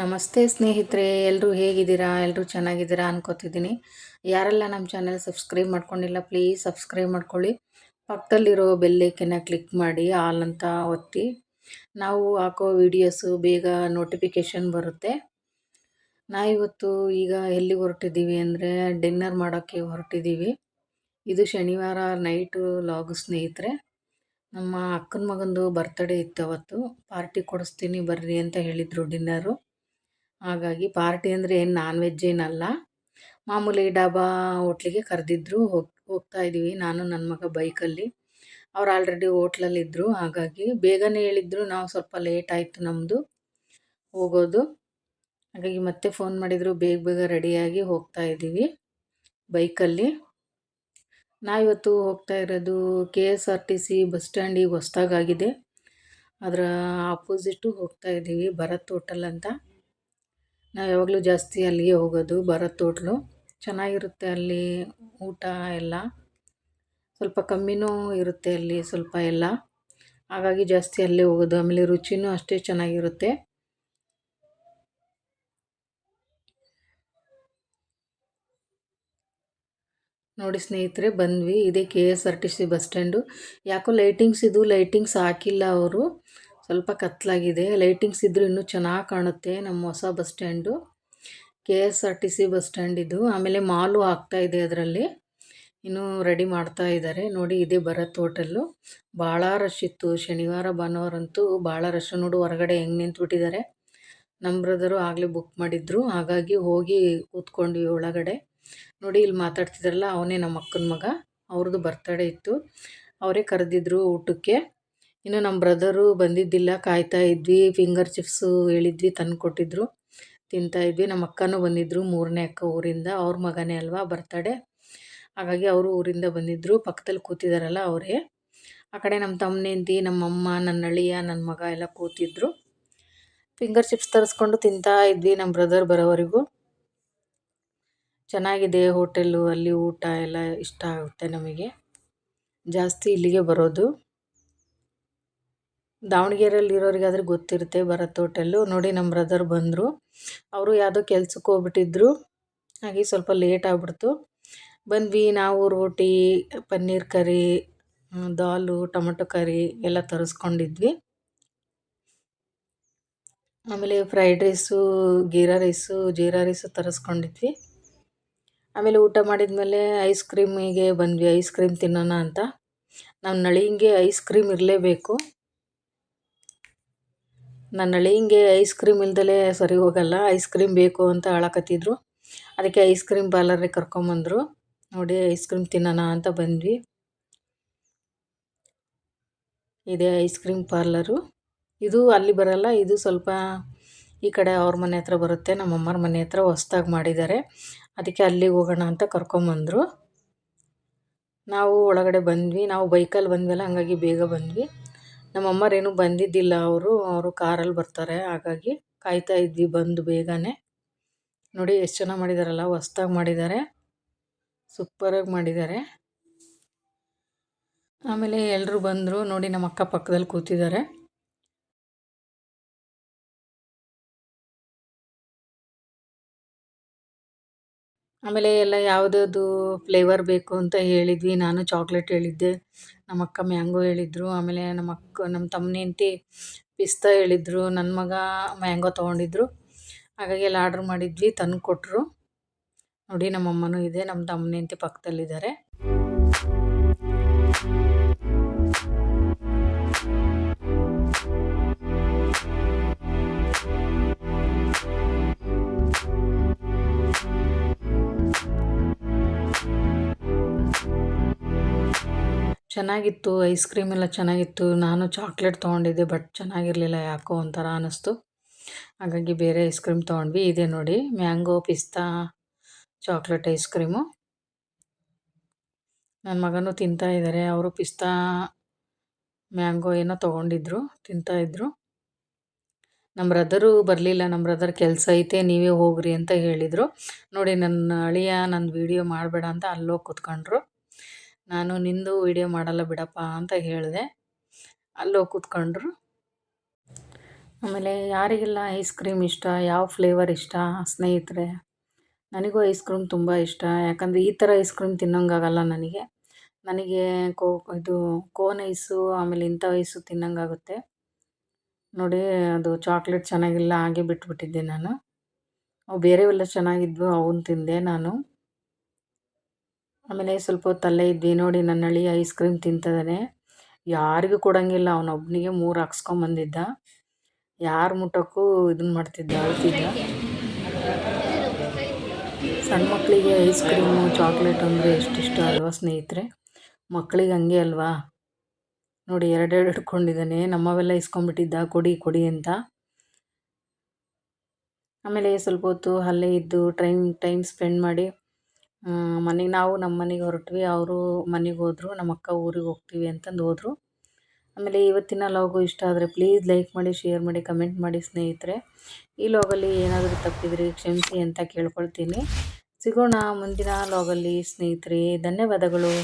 ನಮಸ್ತೆ ಸ್ನೇಹಿತರೆ ಎಲ್ಲರೂ ಹೇಗಿದ್ದೀರಾ? ಎಲ್ಲರೂ ಚೆನ್ನಾಗಿದ್ದೀರಾ ಅನ್ಕೋತಿದ್ದೀನಿ. ಯಾರೆಲ್ಲ ನಮ್ಮ ಚಾನೆಲ್ ಸಬ್ಸ್ಕ್ರೈಬ್ ಮಾಡ್ಕೊಂಡಿಲ್ಲ ಪ್ಲೀಸ್ ಸಬ್ಸ್ಕ್ರೈಬ್ ಮಾಡ್ಕೊಳ್ಳಿ. ಪಕ್ಕದಲ್ಲಿರೋ ಬೆಲ್ಲೈಕನ್ನ ಕ್ಲಿಕ್ ಮಾಡಿ ಆಲ್ ಅಂತ ಒತ್ತಿ. ನಾವು ಹಾಕೋ ವಿಡಿಯೋಸು ಬೇಗ ನೋಟಿಫಿಕೇಷನ್ ಬರುತ್ತೆ. ನಾವಿವತ್ತು ಈಗ ಎಲ್ಲಿ ಹೊರಟಿದ್ದೀವಿ ಅಂದರೆ ಡಿನ್ನರ್ ಮಾಡೋಕ್ಕೆ ಹೊರಟಿದ್ದೀವಿ. ಇದು ಶನಿವಾರ ನೈಟು ಲಾಗು ಸ್ನೇಹಿತರೆ. ನಮ್ಮ ಅಕ್ಕನ ಮಗಂದು ಬರ್ತಡೇ ಇತ್ತು ಅವತ್ತು. ಪಾರ್ಟಿ ಕೊಡಿಸ್ತೀನಿ ಬರ್ರಿ ಅಂತ ಹೇಳಿದರು ಡಿನ್ನರು ಹಾಗಾಗಿ ಪಾರ್ಟಿ ಅಂದರೆ ಏನು ನಾನ್ ವೆಜ್ ಏನಲ್ಲ. ಮಾಮೂಲಿ ಡಾಬಾ ಹೋಟ್ಲಿಗೆ ಕರೆದಿದ್ರು, ಹೋಗಿ, ಹೋಗ್ತಾ ಇದ್ದೀವಿ ನಾನು ನನ್ನ ಮಗ ಬೈಕಲ್ಲಿ. ಅವ್ರು ಆಲ್ರೆಡಿ ಹೋಟ್ಲಲ್ಲಿದ್ದರು ಹಾಗಾಗಿ ಬೇಗನೆ ಹೇಳಿದ್ರು. ನಾವು ಸ್ವಲ್ಪ ಲೇಟ್ ಆಯಿತು ನಮ್ಮದು ಹೋಗೋದು. ಹಾಗಾಗಿ ಮತ್ತೆ ಫೋನ್ ಮಾಡಿದರು. ಬೇಗ ಬೇಗ ರೆಡಿಯಾಗಿ ಹೋಗ್ತಾ ಇದ್ದೀವಿ ಬೈಕಲ್ಲಿ. ನಾವಿವತ್ತು ಹೋಗ್ತಾ ಇರೋದು K S R T C bus ಸ್ಟ್ಯಾಂಡಿಗೆ ಹೊಸ್ದಾಗಾಗಿದೆ. ಅದರ ಆಪೋಸಿಟ್ಟು ಹೋಗ್ತಾ ಇದ್ದೀವಿ ಭರತ್ ಹೋಟೆಲ್ ಅಂತ. ನಾವು ಯಾವಾಗಲೂ ಜಾಸ್ತಿ ಅಲ್ಲಿಗೆ ಹೋಗೋದು, ಭರತ್ ಹೋಟ್ಲು ಚೆನ್ನಾಗಿರುತ್ತೆ ಅಲ್ಲಿ ಊಟ ಎಲ್ಲ. ಸ್ವಲ್ಪ ಕಮ್ಮಿನೂ ಇರುತ್ತೆ ಅಲ್ಲಿ ಸ್ವಲ್ಪ ಎಲ್ಲ. ಹಾಗಾಗಿ ಜಾಸ್ತಿ ಅಲ್ಲೇ ಹೋಗೋದು. ಆಮೇಲೆ ರುಚಿನೂ ಅಷ್ಟೇ ಚೆನ್ನಾಗಿರುತ್ತೆ. ನೋಡಿ ಸ್ನೇಹಿತರೆ, ಬಂದ್ವಿ. ಇದೇ K S R T C bus stand. ಯಾಕೋ ಲೈಟಿಂಗ್ಸ್ ಇದು, ಲೈಟಿಂಗ್ಸ್ ಹಾಕಿಲ್ಲ ಅವರು. ಸ್ವಲ್ಪ ಕತ್ತಲಾಗಿದೆ ಲೈಟಿಂಗ್ಸ್ ಇದ್ದರೂ ಇನ್ನೂ ಚೆನ್ನಾಗಿ ಕಾಣುತ್ತೆ ನಮ್ಮ ಹೊಸ bus stand. K S R T C bus stand ಇದು. ಆಮೇಲೆ ಮಾಲು ಆಗ್ತಾ ಇದೆ ಅದರಲ್ಲಿ. ಇನ್ನೂ ರೆಡಿ ಮಾಡ್ತಾ ಇದ್ದಾರೆ. ನೋಡಿ, ಇದೇ ಭರತ್ ಹೋಟೆಲ್ಲು. ಭಾಳ ರಶ್ ಇತ್ತು. ಶನಿವಾರ, ಭಾನುವಾರ ಅಂತೂ ಭಾಳ ರಶ್. ನೋಡು, ಹೊರಗಡೆ ಹೆಂಗೆ ನಿಂತ್ಬಿಟ್ಟಿದ್ದಾರೆ. ನಮ್ಮ ಬ್ರದರು ಆಗಲೇ ಬುಕ್ ಮಾಡಿದ್ರು. ಹಾಗಾಗಿ ಹೋಗಿ ಕೂತ್ಕೊಂಡ್ವಿ ಒಳಗಡೆ. ನೋಡಿ, ಇಲ್ಲಿ ಮಾತಾಡ್ತಿದ್ರಲ್ಲ ಅವನೇ ನಮ್ಮ ಅಕ್ಕನ ಮಗ. ಅವ್ರದ್ದು ಬರ್ತಡೇ ಇತ್ತು. ಅವರೇ ಕರೆದಿದ್ರು ಊಟಕ್ಕೆ. ಇನ್ನು ನಮ್ಮ ಬ್ರದರು ಬಂದಿದ್ದಿಲ್ಲ, ಕಾಯ್ತಾ ಇದ್ವಿ ಫಿಂಗರ್ ಚಿಪ್ಸು ಹೇಳಿದ್ವಿ, ತಂದು ಕೊಟ್ಟಿದ್ರು. ತಿಂತಾ ಇದ್ವಿ. ನಮ್ಮ ಅಕ್ಕನೂ ಬಂದಿದ್ದರು ಮೂರನೇ ಅಕ್ಕ ಊರಿಂದ. ಅವ್ರ ಮಗನೇ ಅಲ್ವಾ ಬರ್ತಡೆ ಹಾಗಾಗಿ ಅವರು ಊರಿಂದ ಬಂದಿದ್ದರು ಪಕ್ಕದಲ್ಲಿ ಕೂತಿದ್ದಾರಲ್ಲ ಅವರೇ. ಆ ಕಡೆ ನಮ್ಮ ತಮ್ಮನೇಂತಿ ನಮ್ಮಮ್ಮ ನನ್ನ ಅಳಿಯ, ನನ್ನ ಮಗ ಎಲ್ಲ ಕೂತಿದ್ರು. ಫಿಂಗರ್ ಚಿಪ್ಸ್ ತರಿಸ್ಕೊಂಡು ತಿಂತಾ ಇದ್ವಿ ನಮ್ಮ ಬ್ರದರ್ ಬರೋವರೆಗೂ. ಚೆನ್ನಾಗಿದೆ ಹೋಟೆಲ್ಲು ಅಲ್ಲಿ ಊಟ ಎಲ್ಲ ಇಷ್ಟ ಆಗುತ್ತೆ ನಮಗೆ. ಜಾಸ್ತಿ ಇಲ್ಲಿಗೆ ಬರೋದು. ದಾವಣಗೆರೆಯಲ್ಲಿ ಇರೋರಿಗಾದ್ರೆ ಗೊತ್ತಿರುತ್ತೆ ಭರತ್ ಹೋಟೆಲ್ಲು ನೋಡಿ ನಮ್ಮ ಬ್ರದರ್ ಬಂದರು. ಅವರು ಯಾವುದೋ ಕೆಲ್ಸಕ್ಕೆ ಹೋಗ್ಬಿಟ್ಟಿದ್ರು. ಹಾಗೆ ಸ್ವಲ್ಪ ಲೇಟ್ ಆಗ್ಬಿಡ್ತು. ಬಂದ್ವಿ ನಾವು ರೋಟಿ ಪನ್ನೀರ್ ಕರಿ ದಾಲು, ಟೊಮಟೊ ಕರಿ ಎಲ್ಲ ತರಿಸ್ಕೊಂಡಿದ್ವಿ. ಆಮೇಲೆ ಫ್ರೈಡ್ ರೈಸು ಗೀರಾ ರೈಸು ಜೀರಾ ರೈಸು ತರಿಸ್ಕೊಂಡಿದ್ವಿ. ಆಮೇಲೆ ಊಟ ಮಾಡಿದ ಮೇಲೆ ಐಸ್ ಕ್ರೀಮಿಗೆ ಬಂದ್ವಿ. ಐಸ್ ಕ್ರೀಮ್ ತಿನ್ನೋಣ ಅಂತ. ನಮ್ಮ ನಳಿಂಗೆ ಐಸ್ ಕ್ರೀಮ್ ಇರಲೇಬೇಕು. ನನ್ನ ಅಳಿಯಂಗೆ ಐಸ್ ಕ್ರೀಮ್ ಇಲ್ದಲೇ ಸರಿ ಹೋಗಲ್ಲ. ಐಸ್ ಕ್ರೀಮ್ ಬೇಕು ಅಂತ ಅಳಕತ್ತಿದ್ರು ಅದಕ್ಕೆ ಐಸ್ ಕ್ರೀಮ್ ಪಾರ್ಲರಿಗೆ ಕರ್ಕೊಂಬಂದರು. ನೋಡಿ ಐಸ್ ಕ್ರೀಮ್ ತಿನ್ನೋಣ ಅಂತ ಬಂದ್ವಿ. ಇದೆ ಐಸ್ ಕ್ರೀಮ್ ಪಾರ್ಲರು ಇದು ಅಲ್ಲಿ ಬರಲ್ಲ, ಇದು ಸ್ವಲ್ಪ ಈ ಕಡೆ ಅವ್ರ ಮನೆ ಹತ್ರ ಬರುತ್ತೆ. ನಮ್ಮಮ್ಮರ ಮನೆ ಹತ್ರ ಹೊಸ್ದಾಗಿ ಮಾಡಿದ್ದಾರೆ. ಅದಕ್ಕೆ ಅಲ್ಲಿಗೆ ಹೋಗೋಣ ಅಂತ ಕರ್ಕೊಂಬಂದರು. ನಾವು ಒಳಗಡೆ ಬಂದ್ವಿ. ನಾವು ಬೈಕಲ್ಲಿ ಬಂದ್ವಲ್ಲ, ಹಾಗಾಗಿ ಬೇಗ ಬಂದ್ವಿ. ನಮ್ಮಮ್ಮರೇನು ಬಂದಿದ್ದಿಲ್ಲ ಅವರು ಅವರು ಕಾರಲ್ಲಿ ಬರ್ತಾರೆ, ಹಾಗಾಗಿ ಕಾಯ್ತಾ ಇದ್ವಿ ಬಂದು ಬೇಗನೆ. ನೋಡಿ ಎಷ್ಟು ಚೆನ್ನಾಗಿ ಮಾಡಿದಾರಲ್ಲ, ಹೊಸ್ದಾಗಿ ಮಾಡಿದ್ದಾರೆ ಸೂಪರಾಗಿ ಮಾಡಿದ್ದಾರೆ ಆಮೇಲೆ ಎಲ್ಲರೂ ಬಂದರು, ನೋಡಿ ನಮ್ಮ ಅಕ್ಕ ಪಕ್ಕದಲ್ಲಿ ಕೂತಿದ್ದಾರೆ ಆಮೇಲೆ ಎಲ್ಲ ಯಾವುದಾದ್ರು ಫ್ಲೇವರ್ ಬೇಕು ಅಂತ ಹೇಳಿದ್ವಿ, ನಾನು ಚಾಕ್ಲೇಟ್ ಹೇಳಿದ್ದೆ. ನಮ್ಮ ಅಕ್ಕ ಮ್ಯಾಂಗೋ ಹೇಳಿದ್ರು, ಆಮೇಲೆ ನಮ್ಮ ಅಕ್ಕ ನಮ್ಮ ತಮ್ಮನ ಪಿಸ್ತಾ ಹೇಳಿದ್ರು ನನ್ನ ಮಗ ಮ್ಯಾಂಗೋ ತೊಗೊಂಡಿದ್ರು. ಹಾಗಾಗಿ ಎಲ್ಲ ಆರ್ಡ್ರ್ ಮಾಡಿದ್ವಿ ತಂದು ಕೊಟ್ಟರು ನೋಡಿ ನಮ್ಮ ಅಮ್ಮನೂ ಇದೆ ನಮ್ಮ ತಮ್ಮನ ಪಕ್ಕದಲ್ಲಿದ್ದಾರೆ. ಚೆನ್ನಾಗಿತ್ತು, ಐಸ್ ಕ್ರೀಮ್ ಎಲ್ಲ ಚೆನ್ನಾಗಿತ್ತು. ನಾನು ಚಾಕ್ಲೇಟ್ ತೊಗೊಂಡಿದ್ದೆ, ಬಟ್ ಚೆನ್ನಾಗಿರಲಿಲ್ಲ ಯಾಕೋ ಒಂಥರ ಅನ್ನಿಸ್ತು ಹಾಗಾಗಿ ಬೇರೆ ಐಸ್ ಕ್ರೀಮ್ ತೊಗೊಂಡ್ವಿ. ಇದೆ ನೋಡಿ, ಮ್ಯಾಂಗೋ ಪಿಸ್ತಾ ಚಾಕ್ಲೇಟ್ ಐಸ್ ಕ್ರೀಮು. ನನ್ನ ಮಗನೂ ತಿಂತಾ ಇದ್ದಾರೆ ಅವರು ಪಿಸ್ತಾ ಮ್ಯಾಂಗೋ ಏನೋ ತೊಗೊಂಡಿದ್ರು ತಿಂತಾಯಿದ್ರು ನಮ್ಮ ಬ್ರದರು ಬರಲಿಲ್ಲ. ನಮ್ಮ ಬ್ರದರ್ ಕೆಲಸ ಐತೆ, ನೀವೇ ಹೋಗ್ರಿ ಅಂತ ಹೇಳಿದರು. ನೋಡಿ, ನನ್ನ ಅಳಿಯ ನನ್ನ ವೀಡಿಯೋ ಮಾಡಬೇಡ ಅಂತ ಅಲ್ಲೋಗಿ ಕೂತ್ಕೊಂಡ್ರು. ನಾನು ನಿಂದು ವಿಡಿಯೋ ಮಾಡಲ್ಲ ಬಿಡಪ್ಪ ಅಂತ ಹೇಳಿದೆ. ಅಲ್ಲೋಗಿ ಕೂತ್ಕೊಂಡ್ರು. ಆಮೇಲೆ ಯಾರಿಗೆಲ್ಲ ಐಸ್ ಕ್ರೀಮ್ ಇಷ್ಟ, ಯಾವ ಫ್ಲೇವರ್ ಇಷ್ಟ ಸ್ನೇಹಿತರೆ? ನನಗೂ ಐಸ್ ಕ್ರೀಮ್ ತುಂಬ ಇಷ್ಟ. ಯಾಕಂದರೆ ಈ ಥರ ಐಸ್ ಕ್ರೀಮ್ ತಿನ್ನೋಂಗಾಗಲ್ಲ ನನಗೆ. ನನಗೆ ಕೋ, ಇದು ಕೋನ್ ಐಸು ಆಮೇಲೆ ಇಂಥ ಐಸು ತಿನ್ನೋಂಗಾಗುತ್ತೆ. ನೋಡಿ, ಅದು ಚಾಕ್ಲೇಟ್ ಚೆನ್ನಾಗಿಲ್ಲ, ಹಾಗೆ ಬಿಟ್ಬಿಟ್ಟಿದ್ದೆ ನಾನು. ಅವು ಬೇರೆವೆಲ್ಲ ಚೆನ್ನಾಗಿದ್ವು ಅವನ್ನ ತಿಂದೆ ನಾನು. ಆಮೇಲೆ ಸ್ವಲ್ಪ ಹೊತ್ತು ಅಲ್ಲೇ ನೋಡಿ ನನ್ನ ಅಳಿ ಐಸ್ ಕ್ರೀಮ್ ತಿಂತಿದ್ದಾನೆ ಯಾರಿಗೂ ಕೊಡೋಂಗಿಲ್ಲ. ಅವನೊಬ್ಬನಿಗೆ ಮೂರು ಹಾಕ್ಸ್ಕೊಂಬಂದಿದ್ದ ಯಾರು ಮುಟ್ಟೋಕ್ಕೂ ಇದನ್ನ ಮಾಡ್ತಿದ್ದ, ಅಳ್ತಿದ್ದ. ಸಣ್ಣ ಮಕ್ಕಳಿಗೆ ಐಸ್ ಕ್ರೀಮು ಚಾಕ್ಲೇಟ್ ಅಂದರೆ ಎಷ್ಟಿಷ್ಟ ಅಲ್ವಾ ಸ್ನೇಹಿತರೆ? ಮಕ್ಕಳಿಗೆ ಹಂಗೆ ಅಲ್ವಾ? ನೋಡಿ ಎರಡೆರಡು ಹಿಡ್ಕೊಂಡಿದ್ದಾನೆ. ನಮ್ಮವೆಲ್ಲ ಇಸ್ಕೊಂಡ್ಬಿಟ್ಟಿದ್ದ. ಕೊಡಿ ಕೊಡಿ ಅಂತ. ಆಮೇಲೆ ಸ್ವಲ್ಪ ಹೊತ್ತು ಅಲ್ಲೇ ಇದ್ದು, ಟೈಮ್ ಟೈಮ್ ಸ್ಪೆಂಡ್ ಮಾಡಿ ಮನೆಗೆ ನಾವು ನಮ್ಮ ಮನೆಗೆ ಹೊರಟ್ವಿ, ಅವರು ಮನೆಗೆ ಹೋದರು ನಮ್ಮ ಅಕ್ಕ ಊರಿಗೆ ಹೋಗ್ತೀವಿ ಅಂತಂದು ಹೋದರು. ಆಮೇಲೆ ಇವತ್ತಿನ ಲಾಗು ಇಷ್ಟ ಆದರೆ ಪ್ಲೀಸ್ ಲೈಕ್ ಮಾಡಿ ಶೇರ್ ಮಾಡಿ ಕಮೆಂಟ್ ಮಾಡಿ ಸ್ನೇಹಿತರೆ. ಈ ಲಾಗಲ್ಲಿ ಏನಾದರೂ ತಪ್ಪಿದರೆ ಕ್ಷಮಿಸಿ ಅಂತ ಕೇಳ್ಕೊಳ್ತೀನಿ. ಸಿಗೋಣ ಮುಂದಿನ ಲಾಗಲ್ಲಿ ಸ್ನೇಹಿತರೆ. ಧನ್ಯವಾದಗಳು.